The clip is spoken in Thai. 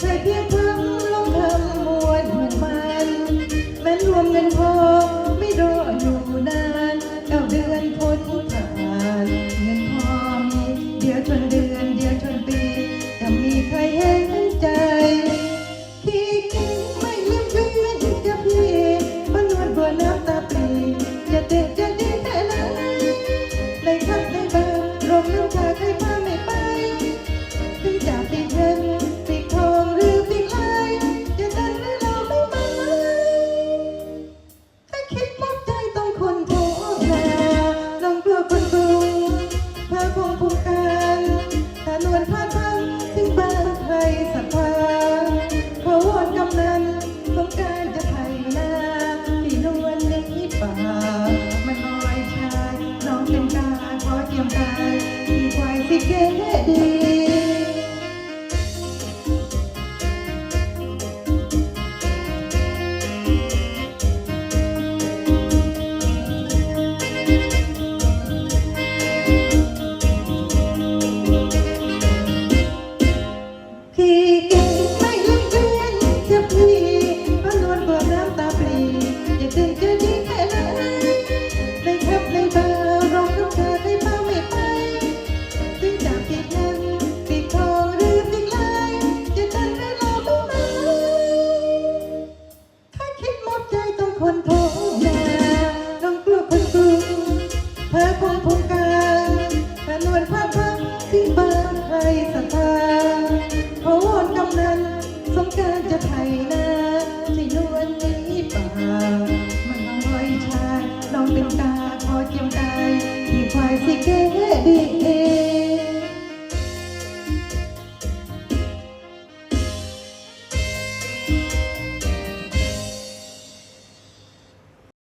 ใช่เพียงเพิ่งลงเพิ่มมวลมันมันรวมเงินพอ มันลอยชายน้องเตรีมกาขอเตรีมกายมีควาสิเกดี คนท้องนาน้องกลัวคนกรุงเธอคงพงการแต่นวลผ้าพังที่บ้านใครศรัทธาขอวอนกำนันสงการจะไถนาในนวลนี้ป่ามันรอยชายน้องเป็นตาคอยเทียมกายที่ควายสิเก้